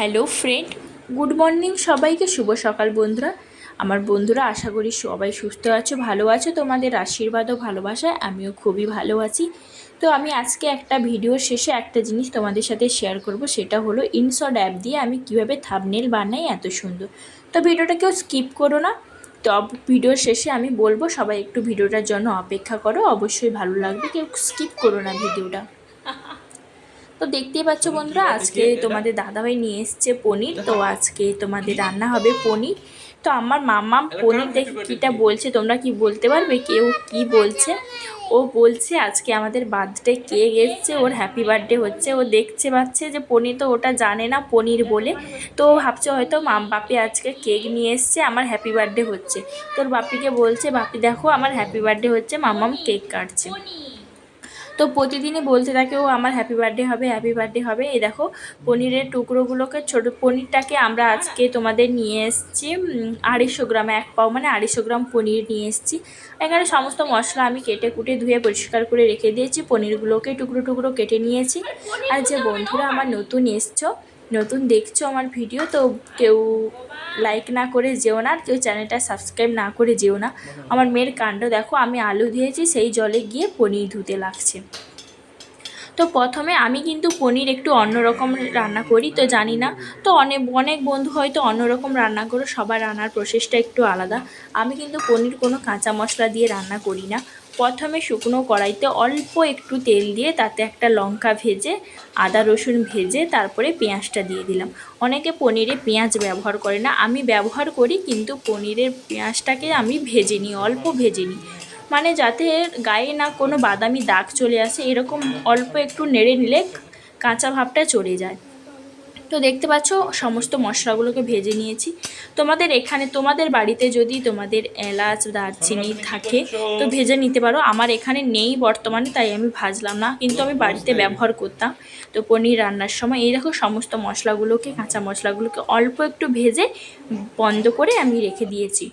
Hello friend, good morning সবাইকে, শুভ সকাল বন্ধুরা। আমার বন্ধুরা, আশা করি সবাই সুস্থ আছো, ভালো আছো। তোমাদের আশীর্বাদ ও ভালোবাসায় আমিও খুবই ভালো আছি। তো আমি আজকে একটা ভিডিও শেষে একটা জিনিস তোমাদের সাথে শেয়ার করব, সেটা হলো ইনশট অ্যাপ দিয়ে আমি কীভাবে থাবনেল বানাই এত সুন্দর। তো ভিডিওটা কেউ স্কিপ করো না। তো ভিডিওর শেষে আমি বলব, সবাই একটু ভিডিওটার জন্য অপেক্ষা করো, অবশ্যই ভালো লাগবে, কেউ স্কিপ করো না ভিডিওটা তো দেখতেই পাচ্ছ বন্ধুরা আজকে তোমাদের দাদাভাই নিয়ে এসছে পনির তো আজকে তোমাদের রান্না হবে পনির। তো আমার মামা পনির দেখে কীটা বলছে তোমরা কি বলতে পারবে? কেউ কি বলছে? ও বলছে আজকে আমাদের বার্থডে কেক এসছে ওর হ্যাপি বার্থডে হচ্ছে। ও দেখছে পাচ্ছে যে পনির তো ওটা জানে না পনির বলে। তো ভাবছে হয়তো মাম বাপি আজকে কেক নিয়ে এসছে আমার হ্যাপি বার্থডে হচ্ছে। তোর বাপিকে বলছে বাপি দেখো আমার হ্যাপি বার্থডে হচ্ছে মামাম কেক কাটছে। তো প্রতিদিনই বলতে থাকে, ও, আমার হ্যাপি বার্থডে হবে হ্যাপি বার্থডে হবে। এই দেখো, পনিরের টুকরোগুলোকে ছোট, পনিরটাকে আমরা আজকে তোমাদের নিয়ে এসছি আড়াইশো গ্রাম, এক পাও মানে আড়াইশো গ্রাম পনির নিয়ে এসছি। এখানে সমস্ত মশলা আমি কেটে কুটে ধুয়ে পরিষ্কার করে রেখে দিয়েছি, পনিরগুলোকে টুকরো টুকরো কেটে নিয়েছি। আর যে বন্ধুরা আমার নতুন এসছো নতুন দেখছ আমার ভিডিও তো কেউ লাইক না করে যেও না, আর কেউ চ্যানেলটা সাবস্ক্রাইব না করে যেও না। আমার মেয়ের কাণ্ড দেখো, আমি আলু দিয়েছি সেই জলে গিয়ে পনির ধুতে লাগছে। তো প্রথমে আমি কিন্তু পনির একটু অন্যরকম রান্না করি, তো জানি না, তো অনেক অনেক বন্ধু হয়তো অন্যরকম রান্না করো, সবার রান্নার প্রসেসটা একটু আলাদা। আমি কিন্তু পনির কোনো কাঁচা মশলা দিয়ে রান্না করি না। প্রথমে শুকনো কড়াইতে অল্প একটু তেল দিয়ে তাতে একটা লঙ্কা ভেজে, আদা রসুন ভেজে তারপরে পেঁয়াজটা দিয়ে দিলাম। অনেকে পনিরে পেঁয়াজ ব্যবহার করে না। আমি ব্যবহার করি কিন্তু পনিরের পেঁয়াজটাকে আমি ভেজে নিই অল্প ভেজে নিই মানে যাতে গায়ে না কোনো বাদামি দাগ চলে আসে, এরকম অল্প একটু নেড়ে নিলে কাঁচা ভাবটা চলে যায়। তো দেখতে পাচ্ছ সমস্ত মশলাগুলোকে ভেজে নিয়েছি। তোমাদের এখানে তোমাদের বাড়িতে যদি তোমাদের এলাচ দারচিনি থাকে তো ভেজে নিতে পারো। আমার এখানে নেই বর্তমানে তাই আমি ভাজলাম না। কিন্তু আমি বাড়িতে ব্যবহার করতাম। তো পনির রান্নার সময় এই দেখো সমস্ত মশলাগুলোকে কাঁচা মশলাগুলোকে অল্প একটু ভেজে বন্ধ করে আমি রেখে দিয়েছি।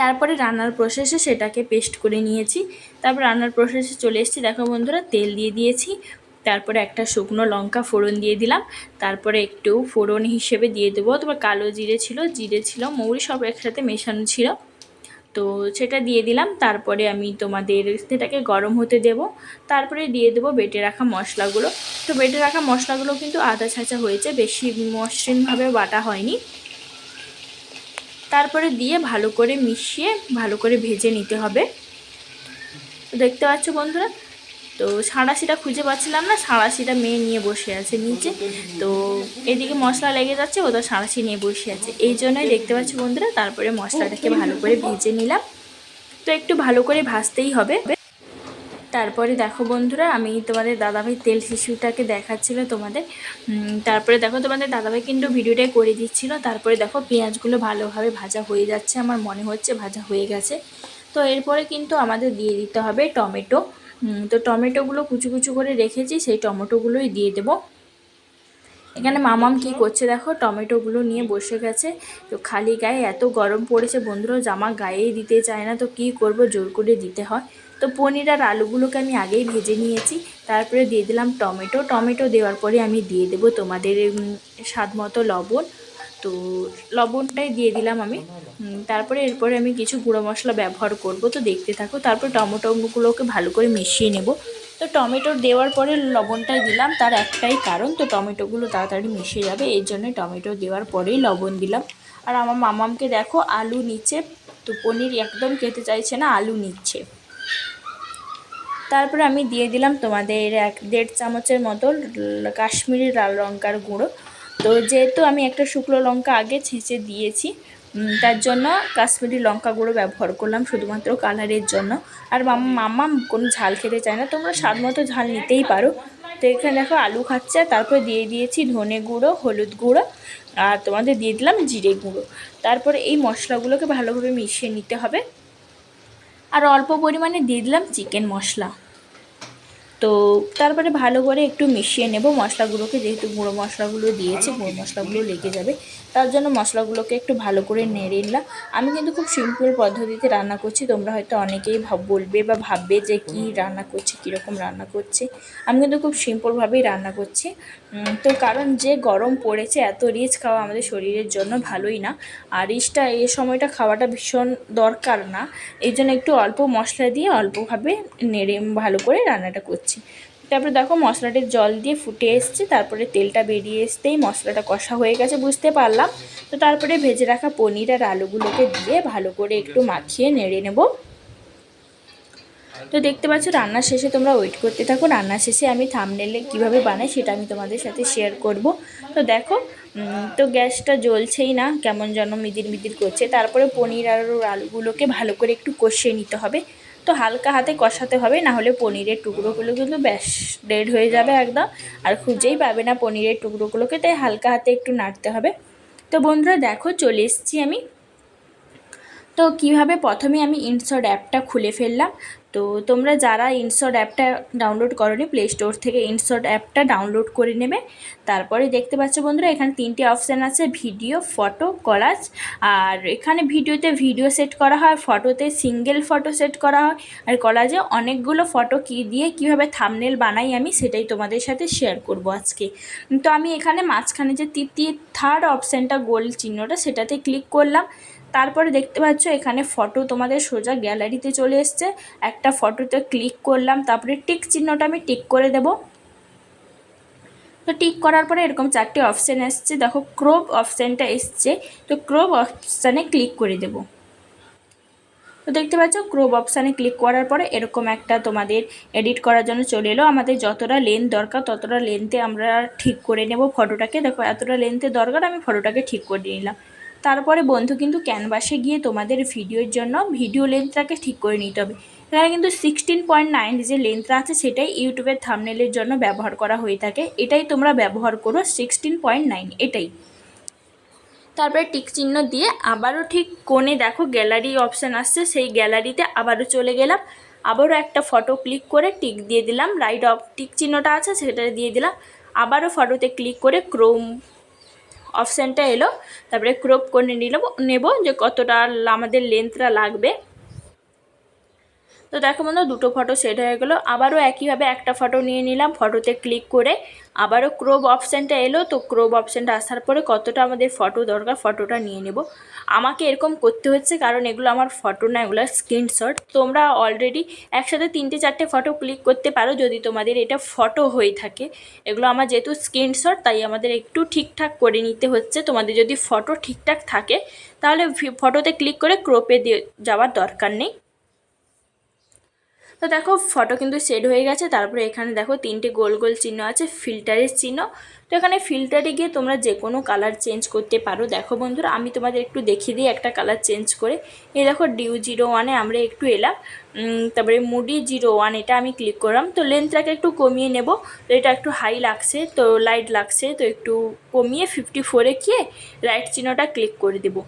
তারপরে রান্নার প্রসেসে সেটাকে পেস্ট করে নিয়েছি। তারপর রান্নার প্রসেসে চলে এসেছি। দেখো বন্ধুরা তেল দিয়ে দিয়েছি। তারপরে একটা শুকনো লঙ্কা ফোড়ন দিয়ে দিলাম। তারপরে একটু ফোড়ন হিসেবে দিয়ে দেবো। তারপর কালো জিরে ছিল জিরে ছিল, মৌরি সব একসাথে মেশানো ছিল। তো সেটা দিয়ে দিলাম। তারপরে আমি তোমাদের সেটাকে গরম হতে দেব। তারপরে দিয়ে দেবো বেটে রাখা মশলাগুলো। তো বেটে রাখা মশলাগুলো কিন্তু আদা ছাঁচা হয়েছে, বেশি মসৃণভাবে বাটা হয়নি। তারপরে দিয়ে ভালো করে মিশিয়ে ভালো করে ভেজে নিতে হবে। দেখতে পাচ্ছ বন্ধুরা? তো সাঁড়াশিটা খুঁজে পাচ্ছিলাম না, সাঁড়াশিটা মেয়ে নিয়ে বসে আছে নিচে। তো এদিকে মশলা লেগে যাচ্ছে ওদের সাঁড়াশি নিয়ে বসে আছে। এই জন্যই দেখতে পাচ্ছি বন্ধুরা, তারপরে মশলাটাকে ভালো করে ভেজে নিলাম। তো একটু ভালো করে ভাজতেই হবে। তারপরে দেখো বন্ধুরা, আমি তোমাদের দাদাভাই তেল শিশুটাকে দেখাচ্ছিল তোমাদের। তারপরে দেখো তোমাদের দাদাভাই কিন্তু ভিডিওটাই করে দিচ্ছিল। তারপরে দেখো পেঁয়াজগুলো ভালোভাবে ভাজা হয়ে যাচ্ছে, আমার মনে হচ্ছে ভাজা হয়ে গেছে। তো এরপরে কিন্তু আমাদের দিয়ে দিতে হবে টমেটো। তো টমেটোগুলো কুচু কুচু করে রেখেছি, সেই টমেটোগুলোই দিয়ে দেবো। এখানে মামাম কি করছে দেখো, টমেটোগুলো নিয়ে বসে গেছে। তো খালি গায়ে এত গরম পড়েছে বন্ধুরা জামা গায়েই দিতে চায় না, তো কি করব, জোর করে দিতে হয়। তো পনির আর আলুগুলোকে আমি আগেই ভেজে নিয়েছি, তারপরে দিয়ে দিলাম টমেটো। টমেটো দেওয়ার পরে আমি দিয়ে দেবো তোমাদের স্বাদ মতো লবণ। তো লবণটাই দিয়ে দিলাম আমি। তারপরে এরপরে আমি কিছু গুঁড়ো মশলা ব্যবহার করব। তো দেখতে থাকো, তারপর টমেটোগুলোকে ভালো করে মিশিয়ে নেব। তো টমেটো দেওয়ার পরে লবণটাই দিলাম, তার একটাই কারণ, তো টমেটোগুলো তাড়াতাড়ি মিশে যাবে এই জন্য টমেটো দেওয়ার পরেই লবণ দিলাম। আর আমার মামামকে দেখো, আলু নিচ্ছে তো পনির একদম খেতে চাইছে না, আলু নিচ্ছে। তারপরে আমি দিয়ে দিলাম তোমাদের এক দেড় চামচের মতো কাশ্মীরি লাল লঙ্কার গুঁড়ো। তো যেহেতু আমি একটা শুকনো লঙ্কা আগে ছেঁচে দিয়েছি তার জন্য কাশ্মীরি লঙ্কা গুঁড়ো ব্যবহার করলাম শুধুমাত্র কালারের জন্য। আর মামা কোনো ঝাল খেতে চায় না, তোমরা স্বাদ মতো ঝাল নিতেই পারো। তো এখানে দেখো আলু খাচ্ছে, তারপরে দিয়ে দিয়েছি ধনে গুঁড়ো, হলুদ গুঁড়ো, আর তোমাদের দিয়ে দিলাম জিরে গুঁড়ো। তারপরে এই মশলাগুলোকে ভালোভাবে মিশিয়ে নিতে হবে। আর অল্প পরিমাণে দিয়ে দিলাম চিকেন মশলা। তো তারপরে ভালো করে একটু মিশিয়ে নেব। মশলাগুলোকে যেহেতু গুঁড়ো মশলাগুলো দিয়েছি, গুঁড়ো মশলাগুলো লেগে যাবে। তার জন্য মশলাগুলোকে একটু ভালো করে নেড়ে নিলাম। আমি কিন্তু খুব সিম্পল পদ্ধতিতে রান্না করছি। তোমরা হয়তো অনেকেই ভাব, বলবে বা ভাববে যে কি রান্না করছি, কীরকম রান্না করছি। আমি কিন্তু খুব সিম্পলভাবেই রান্না করছি। তো কারণ যে গরম পড়েছে, এত রিচ খাওয়া আমাদের শরীরের জন্য ভালোই না। আর রিচটা এই সময়টা খাওয়াটা ভীষণ দরকার না। এই জন্য একটু অল্প মশলা দিয়ে অল্পভাবে নেড়ে ভালো করে রান্নাটা করছি। তারপরে দেখো মশলাটির জল দিয়ে ফুটে এসছে, তারপরে তেলটা বেরিয়ে আসতেই মশলাটা কষা হয়ে গেছে বুঝতে পারলাম। তো তারপরে ভেজে রাখা পনির আর আলুগুলোকে দিয়ে ভালো করে একটু মাখিয়ে নেড়ে নেব। তো দেখতে পাচ্ছ রান্নার শেষে তোমরা ওয়েট করতে থাকো। রান্নার শেষে আমি থামনেলে কীভাবে বানাই সেটা আমি তোমাদের সাথে শেয়ার করব। তো দেখো তো গ্যাসটা জ্বলছেই না, কেমন যেন মিদির মিদির করছে। তারপরে পনির আর আলুগুলোকে ভালো করে একটু কষিয়ে নিতে হবে। তো হালকা হাতে কষাতে হবে না হলে পনিরের টুকরোগুলো কিন্তু ব্যাস ডেড হয়ে যাবে একদম। আর খুঁজেই পাবে না পনিরের টুকরোগুলোকে, তাই হালকা হাতে একটু নাড়তে হবে। তো বন্ধুরা, দেখো চলে এসেছি আমি। তো কীভাবে প্রথমে আমি ইনসর্ট অ্যাপটা খুলে ফেললাম। তো তোমরা যারা ইনসর্ট অ্যাপটা ডাউনলোড করনি প্লে স্টোর থেকে ইনসর্ট অ্যাপটা ডাউনলোড করে নেবে। তারপরে দেখতে পাচ্ছ বন্ধুরা, এখানে তিনটে অপশান আছে ভিডিও ফটো কলাজ আর এখানে ভিডিওতে ভিডিও সেট করা হয় ফটোতে সিঙ্গেল ফটো সেট করা হয়। আর কলাজে অনেকগুলো ফটো কি দিয়ে কীভাবে থামনেল বানাই আমি, সেটাই তোমাদের সাথে শেয়ার করব আজকে। তো আমি এখানে মাঝখানে যে তৃতীয় থার্ড অপশানটা গোল চিহ্নটা, সেটাতে ক্লিক করলাম। তারপরে দেখতে পাচ্ছ এখানে ফটো তোমাদের সোজা গ্যালারিতে চলে এসছে। একটা ফটোতে ক্লিক করলাম, তারপরে টিক চিহ্নটা আমি টিক করে দেব। তো টিক করার পরে এরকম চারটে অপশান এসছে। দেখো ক্রোপ অপশানটা এসছে। তো ক্রোপ অপশানে ক্লিক করে দেব। তো দেখতে পাচ্ছ ক্রোপ অপশানে ক্লিক করার পরে এরকম একটা তোমাদের এডিট করার জন্য চলে এলো। আমাদের যতটা লেন্থ দরকার, ততটা লেন্থে আমরা ঠিক করে নেব ফটোটাকে দেখো, এতটা লেন্থে দরকার, আমি ফটোটাকে ঠিক করে নিলাম। তারপরে বন্ধু কিন্তু ক্যানভাসে গিয়ে তোমাদের ভিডিওর জন্য ভিডিও লেন্থটাকে ঠিক করে নিতে হবে। এখানে কিন্তু সিক্সটিন পয়েন্ট নাইন যে লেন্থটা আছে সেটাই ইউটিউবের থামনেলের জন্য ব্যবহার করা হয়ে থাকে। এটাই তোমরা ব্যবহার করো সিক্সটিন পয়েন্ট নাইন এটাই। তারপরে টিক চিহ্ন দিয়ে আবারও ঠিক কোণে দেখো গ্যালারি অপশান আসছে, সেই গ্যালারিতে আবারও চলে গেলাম। আবারও একটা ফটো ক্লিক করে টিক দিয়ে দিলাম রাইট অফ টিক চিহ্নটা আছে সেটা দিয়ে দিলাম। আবারও ফটোতে ক্লিক করে ক্রোম অপশানটা এলো তারপরে ক্রপ করে নিলাম নেব যে কতটা আমাদের লেন্থটা লাগবে। তো দেখো বন্ধু দুটো ফটো সেট হয়ে গেলো। আবারও একইভাবে একটা ফটো নিয়ে নিলাম। ফটোতে ক্লিক করে আবারও ক্রোব অপশানটা এলো। তো ক্রোব অপশানটা আসার পরে কতটা আমাদের ফটো দরকার ফটোটা নিয়ে নেব। আমাকে এরকম করতে হচ্ছে কারণ এগুলো আমার ফটো না, এগুলো স্ক্রিনশট তোমরা অলরেডি একসাথে তিনটে, চারটে ফটো ক্লিক করতে পারো যদি তোমাদের এটা ফটো হয়ে থাকে। এগুলো আমার যেহেতু স্ক্রিনশট তাই আমাদের একটু ঠিকঠাক করে নিতে হচ্ছে। তোমাদের যদি ফটো ঠিকঠাক থাকে, তাহলে ফটোতে ক্লিক করে ক্রোপে দিয়ে যাওয়ার দরকার নেই। তো দেখো ফটো কিন্তু সেট হয়ে গেছে। তারপরে এখানে দেখো, তিনটে গোল গোল চিহ্ন আছে ফিল্টারের চিহ্ন। তো এখানে ফিল্টারে গিয়ে তোমরা যে কোনো কালার চেঞ্জ করতে পারো। দেখো বন্ধুরা, আমি তোমাদের একটু দেখিয়ে দিই একটা কালার চেঞ্জ করে। এই দেখো ডিউ জিরো ওয়ানে আমরা একটু এলাম। তারপরে মুডি জিরো ওয়ান এটা আমি ক্লিক করলাম। তো লেন্থটাকে একটু কমিয়ে নেব। তো এটা একটু হাই লাগছে, তো লাইট লাগছে, তো একটু কমিয়ে ফিফটি ফোরে গিয়ে রাইট চিহ্নটা ক্লিক করে দেবো।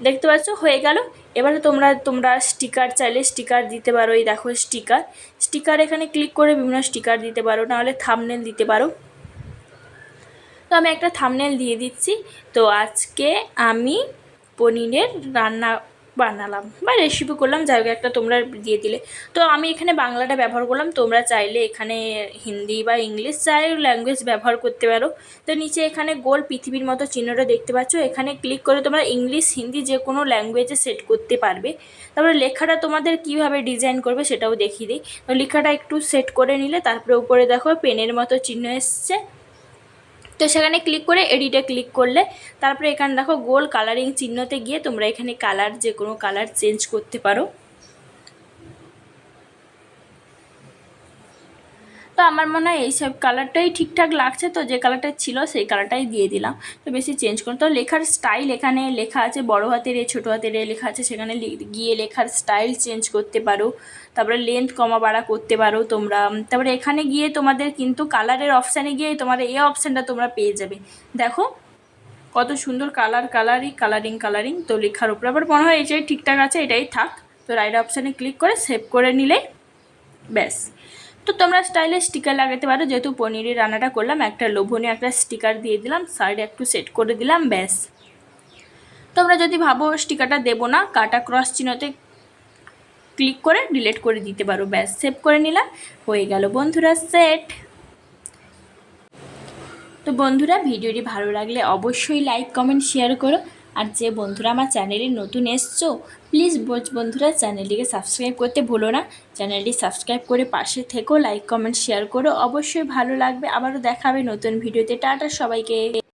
দেখতে পাচ্ছ, হয়ে গেল। এবারে তোমরা তোমরা স্টিকার চাইলে স্টিকার দিতে পারো। এই দেখো স্টিকার স্টিকার এখানে ক্লিক করে বিভিন্ন স্টিকার দিতে পারো। নাহলে থামনেল দিতে পারো। তো আমি একটা থামনেল দিয়ে দিচ্ছি। তো আজকে আমি পনিরের রান্না বানালাম। বা রেসিপি করলাম, যাই হোক একটা তোমরা দিয়ে দিলে। তো আমি এখানে বাংলাটা ব্যবহার করলাম, তোমরা চাইলে এখানে হিন্দি বা ইংলিশ যাই ল্যাঙ্গুয়েজ ব্যবহার করতে পারো। তো নিচে এখানে গোল পৃথিবীর মতো চিহ্নটা দেখতে পাচ্ছ। এখানে ক্লিক করে তোমরা ইংলিশ, হিন্দি যে কোনো ল্যাঙ্গুয়েজে সেট করতে পারবে। তারপরে লেখাটা তোমাদের কীভাবে ডিজাইন করবে সেটাও দেখিয়ে দিই। তো লেখাটা একটু সেট করে নিলে, তারপরে উপরে দেখো পেনের মতো চিহ্ন এসছে। তো সেখানে ক্লিক করে এডিটে ক্লিক করলে, তারপরে এখানে দেখো গোল কালারিং চিহ্নতে গিয়ে তোমরা এখানে কালার যে কোনো কালার চেঞ্জ করতে পারো। তো আমার মনে হয় এইসব কালারটাই ঠিকঠাক লাগছে তো, যে কালারটা ছিল সেই কালারটাই দিয়ে দিলাম। তো বেশি চেঞ্জ করুন তো লেখার স্টাইল এখানে লেখা আছে বড় হাতের এ, ছোটো হাতের এ লেখা আছে, সেখানে গিয়ে লেখার স্টাইল চেঞ্জ করতে পারো। তারপরে লেন্থ কমা বাড়া করতে পারো তোমরা। তারপরে এখানে গিয়ে তোমাদের কিন্তু কালারের অপশানে গিয়ে তোমার এই অপশানটা তোমরা পেয়ে যাবে। দেখো কত সুন্দর কালার কালারই কালারিং কালারিং তো লেখার উপরে আবার মনে হয় এটাই ঠিকঠাক আছে, এটাই থাক। তো রাইট অপশানে ক্লিক করে সেভ করে নিলে ব্যাস। তো তোমরা স্টাইলে স্টিকার লাগাতে পারো। যেহেতু পনিরের রান্নাটা করলাম, একটা লোভনীয় একটা স্টিকার দিয়ে দিলাম সাইডে একটু সেট করে দিলাম, ব্যাস। তোমরা যদি ভাবো স্টিকারটা দেবো না, কাটা ক্রস চিহ্নতে ক্লিক করে ডিলিট করে দিতে পারো, ব্যাস সেভ করে নিলাম, হয়ে গেল বন্ধুরা সেট তো বন্ধুরা, ভিডিওটি ভালো লাগলে অবশ্যই লাইক কমেন্ট শেয়ার করো। আর যে বন্ধুরা আমার চ্যানেলে নতুন এসছো প্লিজ বন্ধুরা চ্যানেলটিকে সাবস্ক্রাইব করতে ভুলো না। চ্যানেলটি সাবস্ক্রাইব করে পাশে থেকো লাইক কমেন্ট শেয়ার করো। অবশ্যই ভালো লাগবে। আবারও দেখাবে নতুন ভিডিওতে। টাটা সবাইকে।